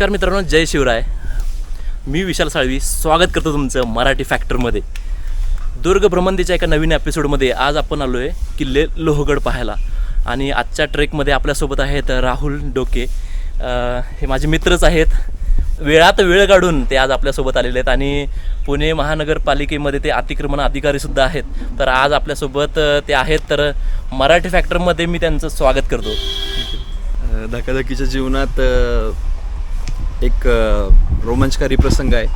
नमस्कार मित्रांनो जय शिवराय. मी विशाल साळवी स्वागत करतो तुमचं मराठी फॅक्टरमध्ये दुर्ग भ्रमंतीच्या एका नवीन एपिसोडमध्ये आज आपण आलो आहे किल्ले लोहगड पाहायला. आणि आजच्या ट्रेकमध्ये आपल्यासोबत आहेत राहुल डोके. हे माझे मित्रच आहेत. वेळात वेळ काढून ते आज आपल्यासोबत आलेले आहेत. आणि पुणे महानगरपालिकेमध्ये ते अतिक्रमण अधिकारीसुद्धा आहेत. तर आज आपल्यासोबत ते आहेत. तर मराठी फॅक्टरमध्ये मी त्यांचं स्वागत करतो. धकाधकीच्या जीवनात एक रोमांचकारी प्रसंग आहे.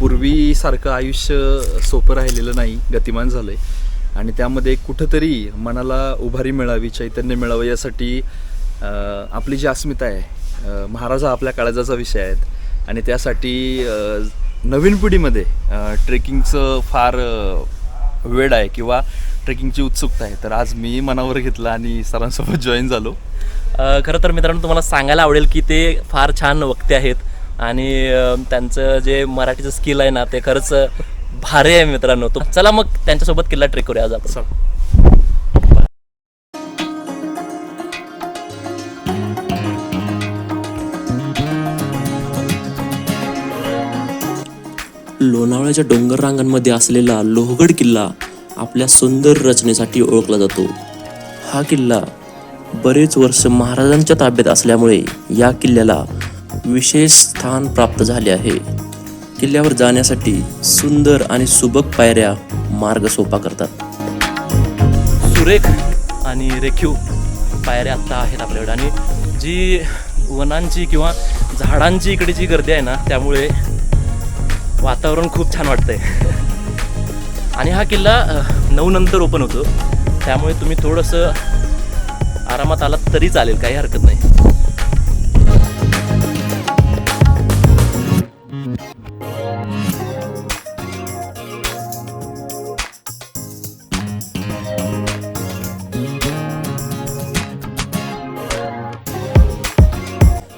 पूर्वीसारखं आयुष्य सोपं राहिलेलं नाही गतिमान झालं आहे आणि त्यामध्ये कुठंतरी मनाला उभारी मिळावी चैतन्य मिळावं यासाठी आपली जी अस्मिता आहे महाराजा आपल्या काळजाचा विषय आहेत. आणि त्यासाठी नवीन पिढीमध्ये ट्रेकिंगचं फार वेळ आहे किंवा ट्रेकिंगची उत्सुकता आहे. तर आज मी मनावर घेतलं आणि सरांसोबत जॉईन झालो. खरं तर मित्रांनो तुम्हाला सांगायला आवडेल की ते फार छान वक्ते आहेत. आणि त्यांचं जे मराठीचं स्किल आहे ना ते खरंच भारी आहे मित्रांनो. तो चला मग त्यांच्यासोबत किल्ला ट्रेक करूया आज आपण. लोणावळ्याच्या डोंगर रांगांमध्ये असलेला लोहगड किल्ला आपल्या सुंदर रचनेसाठी ओळखला जातो. हा किल्ला बरेच वर्ष महाराजांच्या ताब्यात असल्यामुळे या किल्ल्याला विशेष स्थान प्राप्त झाले आहे. किल्ल्यावर जाण्यासाठी सुंदर आणि सुबक पायऱ्या मार्ग सोपा करतात. सुरेख आणि रेखीव पायऱ्या आत्ता आहेत आपल्याकडे आणि जी वनांची किंवा झाडांची इकडे जी गर्दी आहे ना त्यामुळे वातावरण खूप छान वाटतंय. आणि हा किल्ला नऊ नंतर ओपन होतो. त्यामुळे तुम्ही थोडंसं आरामात आलात तरी चालेल काही हरकत नाही.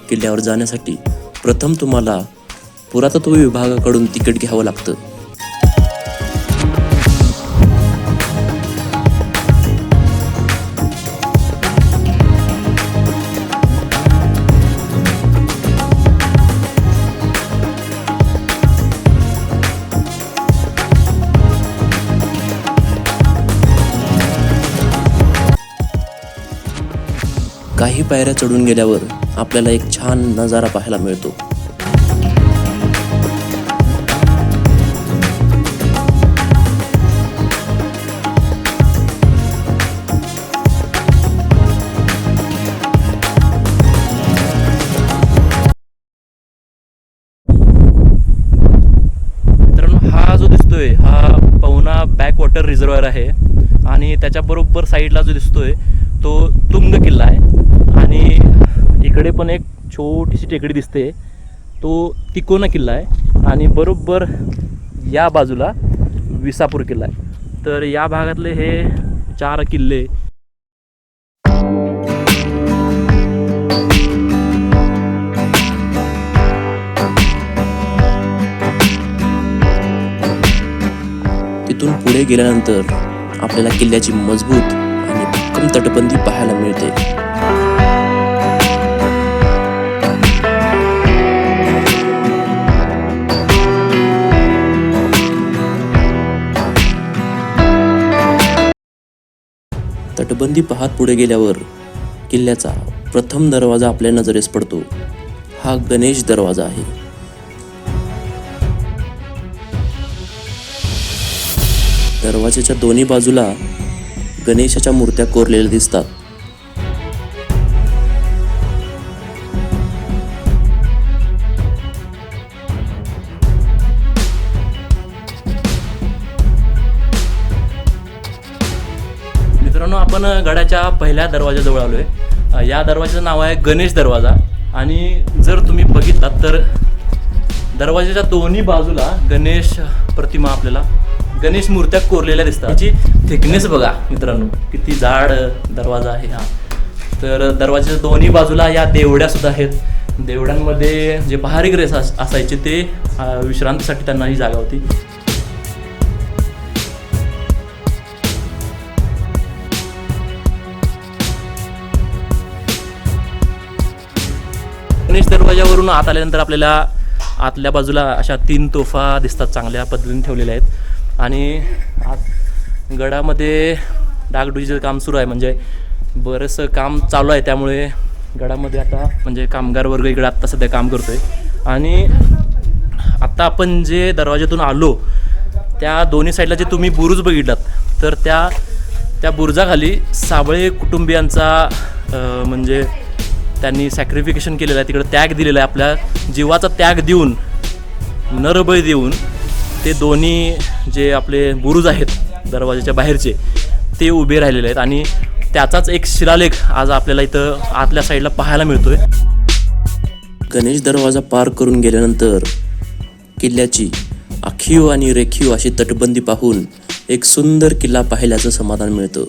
किल्ल्यावर जाण्यासाठी प्रथम तुम्हाला पुरातत्व विभागाकडून तिकीट घ्यावं लागतं. काही पायऱ्या चढून गेल्यावर आपल्याला एक छान नजारा पाहायला मिळतो. हा जो दिसतोय हा पवना बॅक वॉटर रिझर्वायर आहे. आणि त्याच्याबरोबर साईडला जो दिसतोय तो तुंग किल्ला आहे. आणि इकडे पण एक छोटीशी टेकडी दिसते. तो तिकोना किल्ला आहे. आणि बरोबर या बाजूला विसापूर किल्ला आहे. तर या भागातले हे चार किल्ले. तिथून पुढे गेल्यानंतर आपल्याला किल्ल्याची मजबूत आणि तटबंदी पाहायला मिळते. तटबंदी पाहत पुढे गेल्यावर किल्ल्याचा प्रथम दरवाजा आपल्या नजरेस पडतो. हा गणेश दरवाजा आहे. दरवाजाच्या दोन्ही बाजूला गणेशाच्या मूर्त्या कोरलेल्या दिसतात. मित्रांनो आपण गडाच्या पहिल्या दरवाजाजवळ आलो आहे या दरवाजाचं नाव आहे गणेश दरवाजा. आणि जर तुम्ही बघितलात तर दरवाजाच्या दोन्ही बाजूला गणेश प्रतिमा आपल्याला गणेश मूर्त्या कोरलेल्या दिसतात. त्याची थिकनेस बघा मित्रांनो. किती जाड दरवाजा आहे हा. तर दरवाजाच्या दोन्ही बाजूला या देवड्या सुद्धा आहेत. देवड्यांमध्ये जे पहारेक रेस अस- असायचे ते विश्रांतीसाठी त्यांना ही जागा होती. गणेश दरवाजावरून आत आल्यानंतर आपल्याला आतल्या बाजूला अशा तीन तोफा दिसतात चांगल्या पद्धतीने ठेवलेल्या आहेत. आणि आत गडामध्ये डागडुजीचं काम सुरू आहे. म्हणजे बरंचसं काम चालू आहे. त्यामुळे गडामध्ये आता म्हणजे कामगार वर्ग इकडे आत्ता सध्या काम करतो आहे आणि आत्ता आपण जे दरवाजातून आलो त्या दोन्ही साईडला जे तुम्ही बुरुज बघितलात तर त्या त्या बुरुजाखाली साबळे कुटुंबियांचा म्हणजे त्यांनी सॅक्रिफिकेशन केलेलं आहे. तिकडं त्याग दिलेला आहे. आपल्या जीवाचा त्याग देऊन नरबळी देऊन ते दोन्ही जे आपले बुरुज आहेत दरवाजाच्या बाहेरचे ते उभे राहिलेले आहेत आणि त्याचाच एक शिलालेख आज आपल्याला इथं आतल्या साईडला पाहायला मिळतोय. गणेश दरवाजा पार करून गेल्यानंतर किल्ल्याची आखीव आणि रेखीव अशी तटबंदी पाहून एक सुंदर किल्ला पाहिल्याचं समाधान मिळतं.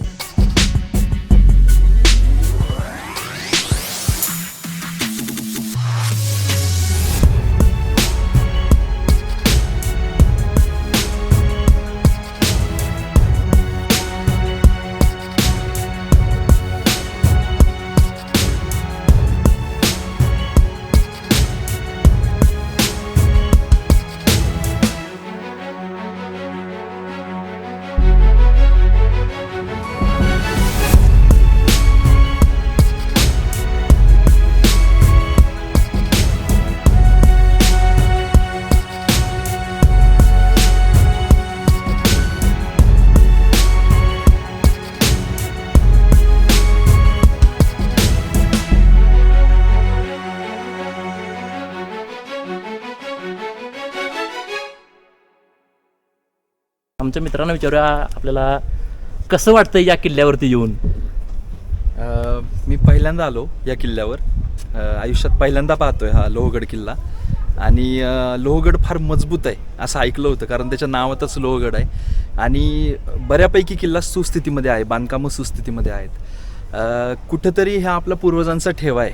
आमच्या मित्रांना विचारूया आपल्याला कसं वाटतं या किल्ल्यावरती येऊन? अ, मी पहिल्यांदा आलो या किल्ल्यावर. अ, आयुष्यात पहिल्यांदा पाहतोय हा लोहगड किल्ला. आणि अ, लोहगड फार मजबूत आहे असं ऐकलं होतं कारण त्याच्या नावातच लोहगड आहे. आणि बऱ्यापैकी किल्ला सुस्थितीमध्ये आहे बांधकामं सुस्थितीमध्ये आहेत. अ, कुठंतरी ह्या आपल्या पूर्वजांचा ठेवा आहे.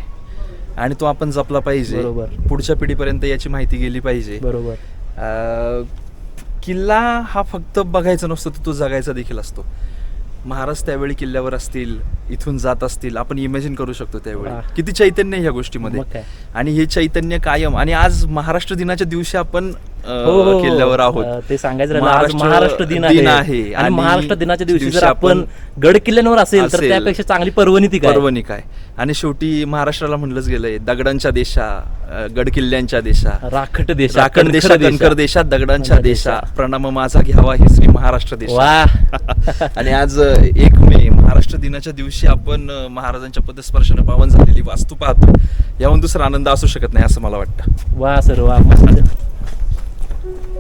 आणि तो आपण जपला पाहिजे. बरोबर. पुढच्या पिढीपर्यंत याची माहिती गेली पाहिजे. बरोबर. अ, किल्ला हा फक्त बघायचा नसतो तर तो जगायचा देखील असतो महाराज त्यावेळी किल्ल्यावर असतील इथून जात असतील आपण इमॅजिन करू शकतो त्यावेळी. किती चैतन्य आहे ह्या गोष्टीमध्ये? आणि हे चैतन्य कायम आणि आज महाराष्ट्र दिनाच्या दिवशी आपण. किल्ल्यावर आहोत. ते सांगायचं राहिलं महाराष्ट्र दिन आहे. आणि महाराष्ट्र दिनाच्या दिवशी जर आपण गड किल्ल्यांवर असेल तर. त्यापेक्षा चांगली पर्वणी ती काय? पर्वणी काय? आणि शेवटी महाराष्ट्राला म्हणलंच गेलंय दगडांच्या देशा गड किल्ल्यांच्या देशा. राखट देशा राखण देशा कणकर देशात दगडांच्या देशा. प्रणम माझा घ्यावा हे श्री महाराष्ट्र देश. वा. आणि आज एक मे महाराष्ट्र दिनाच्या दिवशी आपण महाराजांच्या पदस्पर्शाने पावन झालेली वास्तू पाहतो. याहून दुसरा आनंद असू शकत नाही असं मला वाटतं. वा सर वा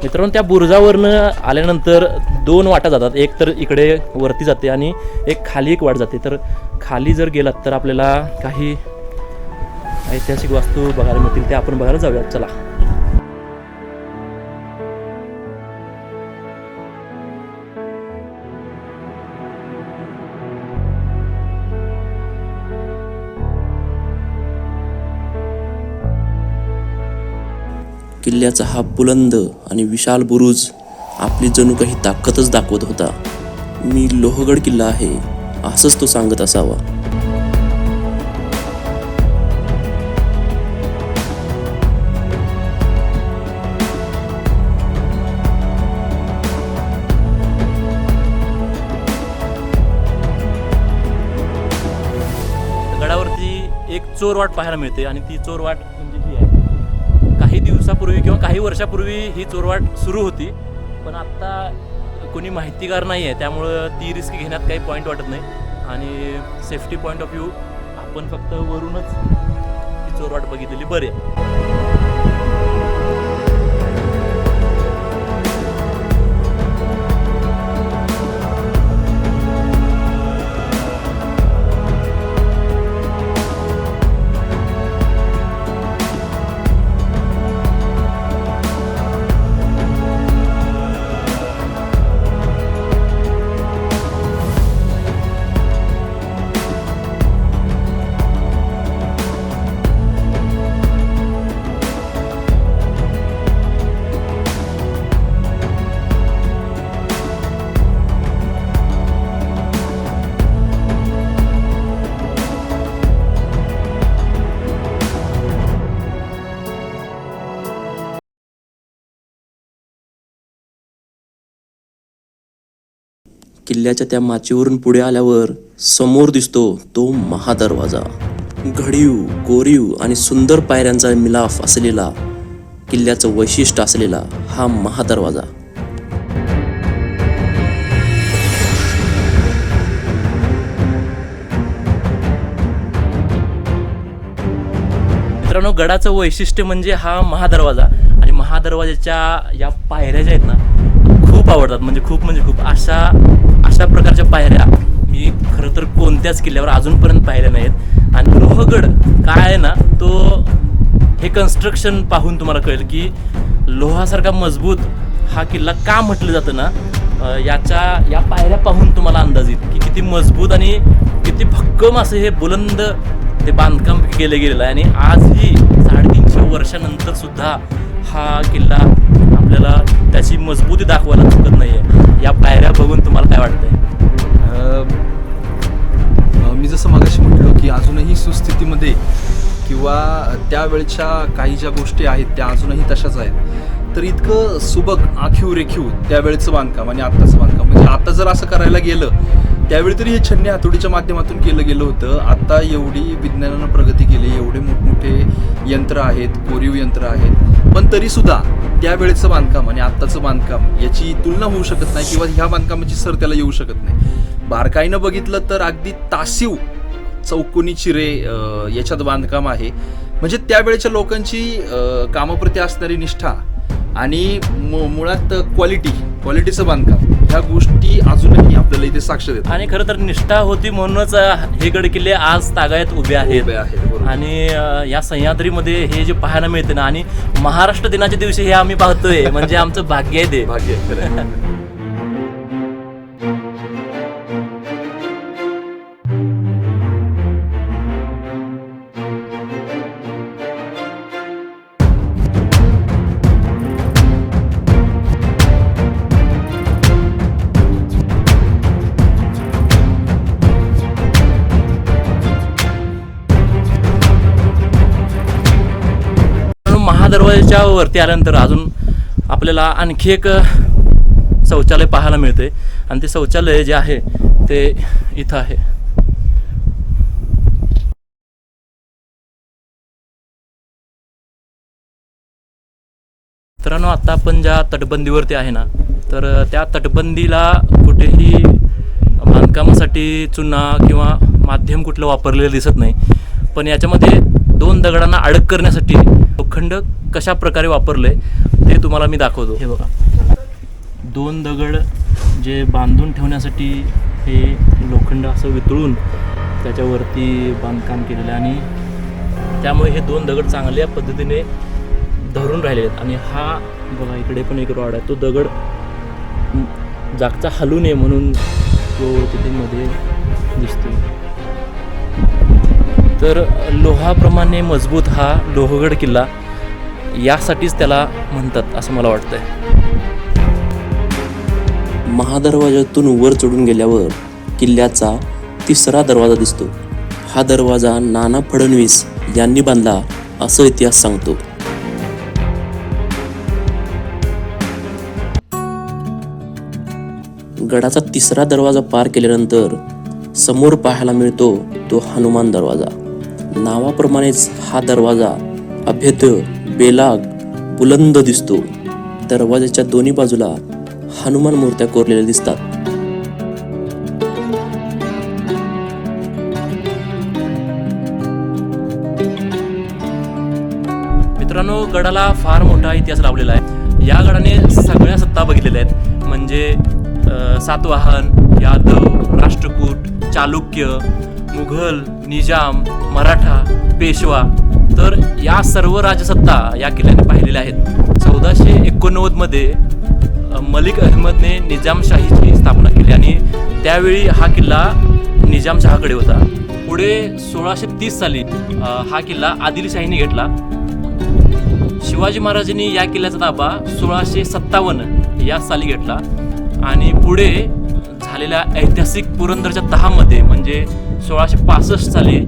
मित्रांनो त्या बुरुजावरनं आल्यानंतर दोन वाटा जातात. एक तर इकडे वरती जाते आणि एक खाली एक वाट जाते. तर खाली जर गेलात तर आपल्याला काही ऐतिहासिक वास्तू बघायला मिळतील. ते आपण बघायला जाऊयात. चला. किल्ल्याचा हा बुलंद आणि विशाल बुरुज आपली जणू काही ताकदच दाखवत होता. मी लोहगड किल्ला आहे असंच तो सांगत असावा. गडावरती एक चोरवाट पाहायला मिळते आणि ती चोरवाट म्हणजे दिवसापूर्वी किंवा काही वर्षापूर्वी ही चोरवाट सुरू होती पण आत्ता कोणी माहितीगार नाही आहे त्यामुळं ती रिस्क घेण्यात काही पॉईंट वाटत नाही. आणि सेफ्टी पॉईंट ऑफ व्ह्यू आपण फक्त वरूनच ही चोरवाट बघितलेली बरी आहे. किल्ल्याच्या त्या माचीवरून पुढे आल्यावर समोर दिसतो तो महादरवाजा. घडीव कोरीव आणि सुंदर पायऱ्यांचा मिलाफ असलेला किल्ल्याचं वैशिष्ट्य असलेला हा महादरवाजा. मित्रांनो गडाचं वैशिष्ट्य म्हणजे हा महादरवाजा. आणि महादरवाजाच्या या पायऱ्या ज्या आहेत ना खूप आवडतात. म्हणजे खूप म्हणजे खूप. अशा अशा प्रकारच्या पायऱ्या मी खरं तर कोणत्याच किल्ल्यावर अजूनपर्यंत पाहिल्या नाहीत. आणि लोहगड काय आहे ना तो हे कन्स्ट्रक्शन पाहून तुम्हाला कळेल की लोहासारखा मजबूत हा किल्ला का म्हटलं जातं ना याच्या या पायऱ्या पाहून तुम्हाला अंदाज येईल की किती मजबूत आणि किती भक्कम असं हे बुलंद ते बांधकाम केलं गेलेलं आहे. आणि आजही साडेतीनशे वर्षानंतर सुद्धा हा किल्ला आपल्याला त्याची मजबूती दाखवायला चुकत नाही आहे या पायऱ्या बघून तुम्हाला काय वाटतंय? मी जसं मागाशी म्हटलो की अजूनही सुस्थितीमध्ये किंवा त्यावेळच्या काही ज्या गोष्टी आहेत त्या अजूनही तशाच आहेत. तर इतकं सुबक आखीव रेखीव त्यावेळेचं बांधकाम आणि आत्ताचं बांधकाम. म्हणजे आता जर असं करायला गेलं त्यावेळी तरी हे छन्नी हातोडीच्या माध्यमातून केलं गेलं होतं. आता एवढी विज्ञानानं प्रगती केली एवढे मोठमोठे यंत्र आहेत कोरीव यंत्र आहेत. पण तरी सुद्धा त्यावेळेचं बांधकाम आणि आत्ताचं बांधकाम याची तुलना होऊ शकत नाही किंवा ह्या बांधकामाची सर त्याला येऊ शकत नाही. बारकाईनं बघितलं तर अगदी तासीव चौकोनी चिरे याच्यात बांधकाम आहे. म्हणजे त्यावेळेच्या लोकांची कामाप्रती असणारी निष्ठा आणि मुळात क्वालिटी क्वालिटीचं बांधकाम ह्या गोष्टी अजूनही आपल्याला इथे साक्ष देतात. आणि खरं तर निष्ठा होती म्हणूनच हे गड किल्ले आज तागायत उभे आहेत. उभे आहेत. आणि या सह्याद्रीमध्ये हे जे पाहायला मिळते ना आणि महाराष्ट्र दिनाच्या दिवशी हे आम्ही पाहतोय म्हणजे आमचं भाग्य आहे ते. भाग्य महादरवाजाच्या वरती आल्यानंतर अजून आपल्याला आणखी एक शौचालय पाहायला मिळते आणि ते शौचालय जे आहे ते इथं आहे. मित्रांनो आता आपण ज्या तटबंदीवरती आहे ना तर त्या तटबंदीला कुठेही बांधकामासाठी चुना किंवा माध्यम कुठलं वापरलेलं दिसत नाही. पण याच्यामध्ये दोन दगडांना अडक करण्यासाठी लोखंड कशा प्रकारे वापरलंय ते तुम्हाला मी दाखवतो. हे बघा. दोन दगड जे बांधून ठेवण्यासाठी हे लोखंड असं वितळून त्याच्यावरती बांधकाम केलेलं आहे आणि त्यामुळे हे दोन दगड चांगल्या पद्धतीने धरून राहिले आहेत. आणि हा बघा इकडे पण एक रॉड आहे. तो दगड जागचा हलू नये म्हणून तो तिथे मध्ये दिसतो तर लोहाप्रमाणे मजबूत हा लोहगड किल्ला यासाठीच त्याला म्हणतात असं मला वाटतंय. महादरवाजातून वर चढून गेल्यावर किल्ल्याचा तिसरा दरवाजा दिसतो. हा दरवाजा नाना फडणवीस यांनी बांधला असं इतिहास सांगतो. गडाचा तिसरा दरवाजा पार केल्यानंतर समोर पाहायला मिळतो तो हनुमान दरवाजा. नावाप्रमाणेच हा दरवाजा अभेद्य बेलाग बुलंद दिसतो. दरवाजाच्या दोन्ही बाजूला हनुमान मूर्त्या कोरलेल्या दिसतात. मित्रांनो गडाला फार मोठा इतिहास लावलेला आहे. या गडाने सगळ्या सत्ता बघितलेल्या आहेत. म्हणजे सातवाहन यादव राष्ट्रकूट चालुक्य मुघल निजाम मराठा पेशवा तर या सर्व राजसत्ता या किल्ल्याने पाहिलेल्या आहेत. चौदाशे एकोणनव्वदमध्ये मलिक अहमदने निजामशाहीची स्थापना केली आणि त्यावेळी हा किल्ला निजामशहाकडे होता. पुढे सोळाशे तीस साली हा किल्ला आदिलशाहीने घेतला. शिवाजी महाराजांनी या किल्ल्याचा ताबा सोळाशे सत्तावन्न या साली घेतला. आणि पुढे झालेल्या ऐतिहासिक पुरंदरच्या तहामध्ये म्हणजे सोळाशे पासष्ट साली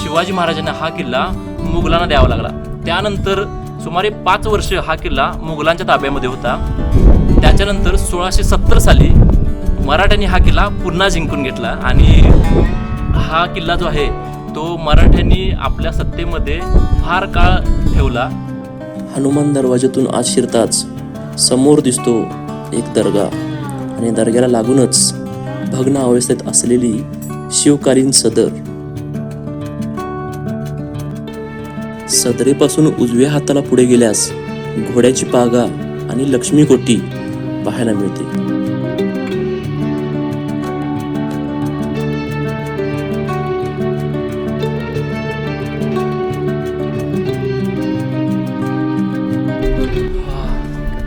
शिवाजी महाराजांना हा किल्ला मुघलांना द्यावा लागला. त्यानंतर सुमारे पाच वर्ष हा किल्ला मुघलांच्या ताब्यामध्ये होता. त्याच्यानंतर सोळाशे सत्तर साली मराठ्यांनी हा किल्ला पुन्हा जिंकून घेतला आणि हा किल्ला जो आहे तो मराठ्यांनी आपल्या सत्तेमध्ये फार काळ ठेवला. हनुमान दरवाज्यातून आज शिरताच समोर दिसतो एक दर्गा आणि दर्ग्याला लागूनच भग्न अवस्थेत असलेली शिवकालीन सदर. सदरेपासून उजव्या हाताला पुढे गेल्यास घोड्याची पागा आणि लक्ष्मी कोटी पाहायला मिळते.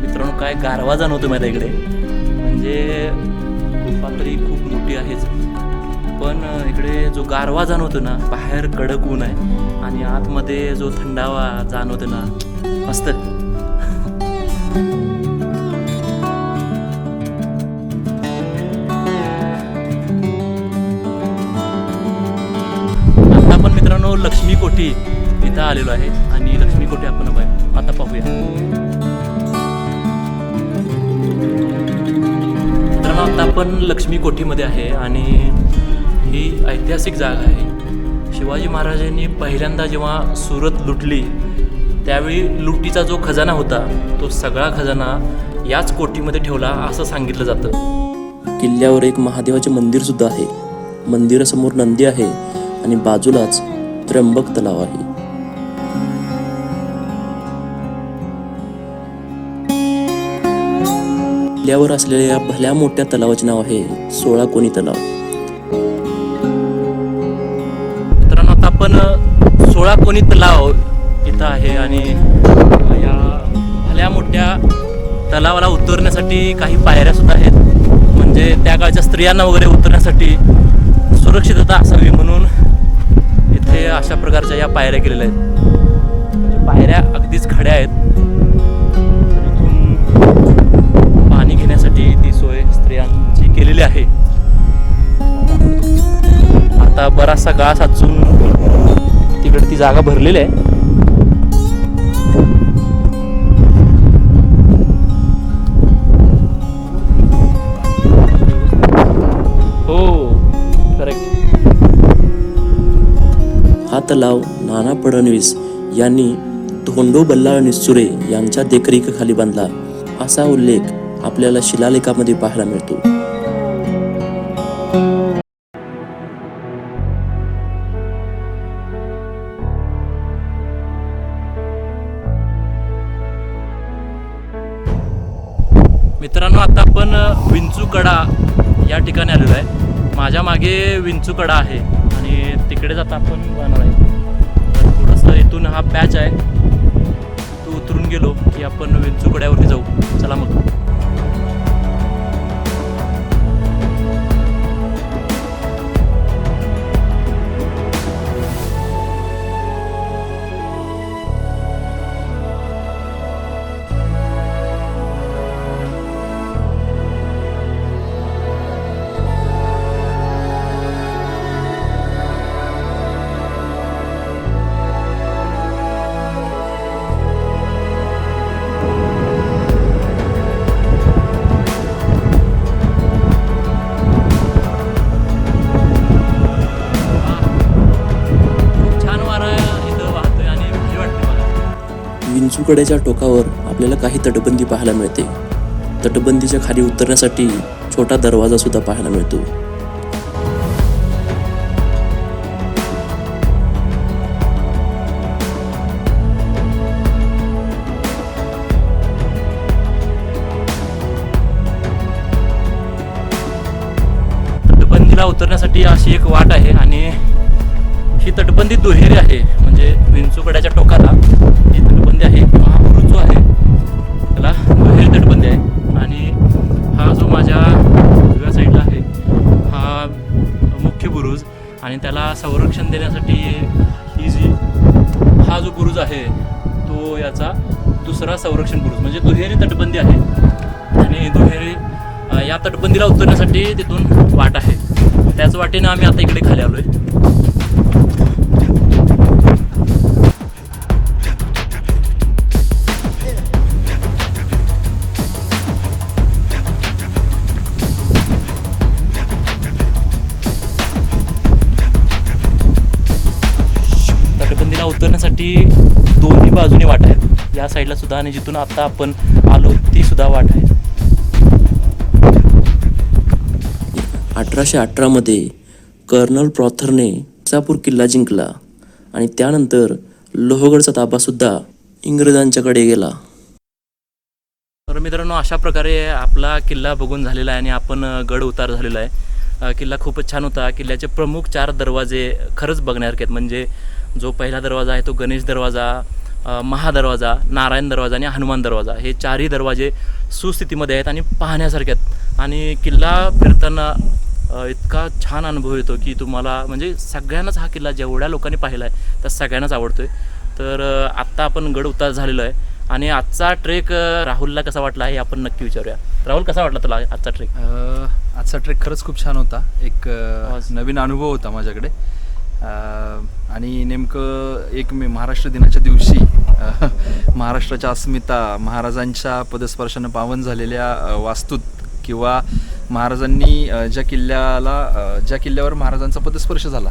मित्रांनो काय गारवा जाणवतो माझ्या इकडे. जो गारवा जाणवतो ना बाहेर कडक ऊन आहे आणि आतमध्ये जो थंडावा जाणवतो ना मस्त. आता आपण मित्रांनो लक्ष्मी कोठी इथं आलेलो आहे आणि लक्ष्मी कोठी आपण आता पाहूया. मित्रांनो आता आपण लक्ष्मी कोठीमध्ये आहे आणि ही ऐतिहासिक जागा आहे. शिवाजी महाराजांनी पहिल्यांदा जेव्हा सुरत लुटली त्यावेळी लुटीचा जो खजाना होता तो सगळा खजाना याच कोठीमध्ये ठेवला असं सांगितलं जातं. किल्ल्यावर एक महादेवाचे मंदिर सुद्धा आहे. मंदिरासमोर नंदी आहे आणि बाजूलाच त्र्यंबक तलाव आहे. किल्ल्यावर असलेल्या या भल्या मोठ्या तलावाचे नाव आहे सोळा कोणी तलाव. आपण सोळा कोणी तलाव इथं आहे आणि या भल्या मोठ्या तलावाला उतरण्यासाठी काही पायऱ्या सुद्धा आहेत. म्हणजे त्या काळच्या स्त्रियांना वगैरे उतरण्यासाठी सुरक्षितता असावी म्हणून इथे अशा प्रकारच्या या पायऱ्या केलेल्या आहेत. म्हणजे पायऱ्या अगदीच खड्या आहेत. इथून पाणी घेण्यासाठी ती सोय स्त्रियांची केलेली आहे. आता बराचसा गाळ साचून तिकडे ती जागा भरलेली आहे. हो हा तलाव नाना फडणवीस यांनी धोंडो बल्लाळ निसुरे यांच्या देखरेखीखाली बांधला. असा उल्लेख आपल्याला शिलालेखामध्ये पाहायला मिळतो. मित्रांनो आता आपण विंचूकडा या ठिकाणी आलेलो आहे. माझ्या मागे विंचूकडा आहे आणि तिकडे जाता आपण जाणार आहे. तर थोडंसं इथून हा पॅच आहे. तो उतरून गेलो की आपण विंचूकड्यावरती जाऊ. चला मग. विंचूकड्याच्या टोकावर आपल्याला काही तटबंदी पाहायला मिळते. तटबंदीच्या खाली उतरण्यासाठी छोटा दरवाजा सुद्धा पाहायला मिळतो. ही अशी एक वाट आहे आणि ही तटबंदी दुहेरी आहे. म्हणजे विंचुकड्याच्या टोकाला ही तटबंदी आहे किंवा हा जो आहे. त्याला दुहेरी तटबंदी आहे. आणि हा जो माझ्या उजव्या साईडला आहे हा मुख्य बुरुज. आणि त्याला संरक्षण देण्यासाठी ही जी हा जो बुरुज आहे तो याचा दुसरा संरक्षण बुरुज. म्हणजे दुहेरी तटबंदी आहे. आणि दुहेरी या तटबंदीला उतरण्यासाठी तिथून वाट आहे. त्याच वाटेनं आम्ही आता इकडे खाली आलो आहे उतरण्यासाठी दोन्ही बाजूने वाट आहेत या साईडला सुद्धा आणि जिथून आता आपण आलो ती सुद्धा वाट आहे. अठराशे अठरामध्ये कर्नल प्रॉथरने इसापूर किल्ला जिंकला आणि त्यानंतर लोहगडचा ताबासुद्धा इंग्रजांच्याकडे गेला. तर मित्रांनो अशा प्रकारे आपला किल्ला बघून झालेला आहे आणि आपण गड उतार झालेला आहे. किल्ला खूपच छान होता. किल्ल्याचे प्रमुख चार दरवाजे खरंच बघण्यासारखे आहेत. म्हणजे जो पहिला दरवाजा आहे तो गणेश दरवाजा महादरवाजा नारायण दरवाजा आणि हनुमान दरवाजा हे चारही दरवाजे सुस्थितीमध्ये आहेत आणि पाहण्यासारखे आहेत. आणि किल्ला फिरताना इतका छान अनुभव येतो की तुम्हाला म्हणजे सगळ्यांनाच हा किल्ला जेवढ्या लोकांनी पाहिला आहे त्या सगळ्यांनाच आवडतोय. तर अ, आत्ता आपण गड उतार झालेलो आहे आणि आजचा ट्रेक राहुलला कसा वाटला हे आपण नक्की विचारूया. राहुल कसा वाटला तुला आजचा ट्रेक? आजचा ट्रेक खरंच खूप छान होता. एक नवीन अनुभव होता माझ्याकडे. आणि नेमकं एक मे महाराष्ट्र दिनाच्या दिवशी महाराष्ट्राच्या अस्मिता महाराजांच्या पदस्पर्शानं पावन झालेल्या वास्तूत किंवा महाराजांनी ज्या किल्ल्याला ज्या किल्ल्यावर महाराजांचा पदस्पर्श झाला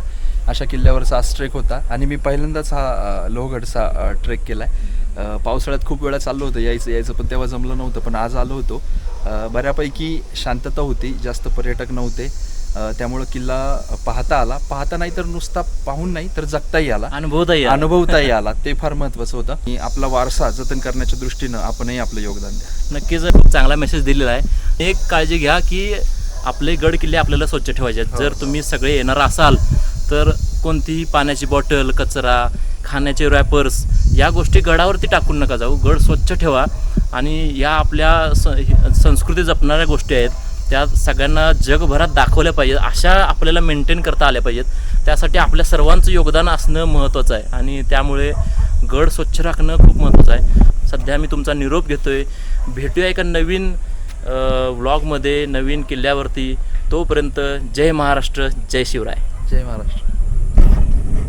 अशा किल्ल्यावरचा आज ट्रेक होता. आणि मी पहिल्यांदाच हा लोहगडचा ट्रेक केला आहे पावसाळ्यात खूप वेळा चाललो होतं यायचं यायचं पण तेव्हा जमलं नव्हतं. पण आज आलो होतो. बऱ्यापैकी शांतता होती जास्त पर्यटक नव्हते. त्यामुळं किल्ला पाहता आला. पाहता नाही तर नुसता पाहून नाही तर जगताही आला. अनुभवताही. अनुभवताही आला. ते फार महत्वाचं होतं. आणि आपला वारसा जतन करण्याच्या दृष्टीनं आपणही आपलं योगदान द्या. नक्कीच खूप चांगला मेसेज दिलेला आहे. एक काळजी घ्या की आपले गड किल्ले आपल्याला स्वच्छ ठेवायचे आहेत. जर तुम्ही सगळे येणार असाल तर कोणतीही पाण्याची बॉटल कचरा खाण्याचे रॅपर्स या गोष्टी गडावरती टाकून नका जाऊ. गड स्वच्छ ठेवा. आणि या आपल्या स हि- संस्कृती जपणाऱ्या गोष्टी आहेत. त्या सगळ्यांना जगभरात दाखवल्या पाहिजेत अशा आपल्याला मेंटेन करता आल्या पाहिजेत. त्यासाठी आपल्या सर्वांचं योगदान असणं महत्त्वाचं आहे आणि त्यामुळे गड स्वच्छ राखणं खूप महत्त्वाचं आहे. सध्या मी तुमचा निरोप घेतोय. भेटूया एका नवीन व्लॉगमध्ये नवीन किल्ल्यावरती. तोपर्यंत जय महाराष्ट्र जय शिवराय. जय महाराष्ट्र.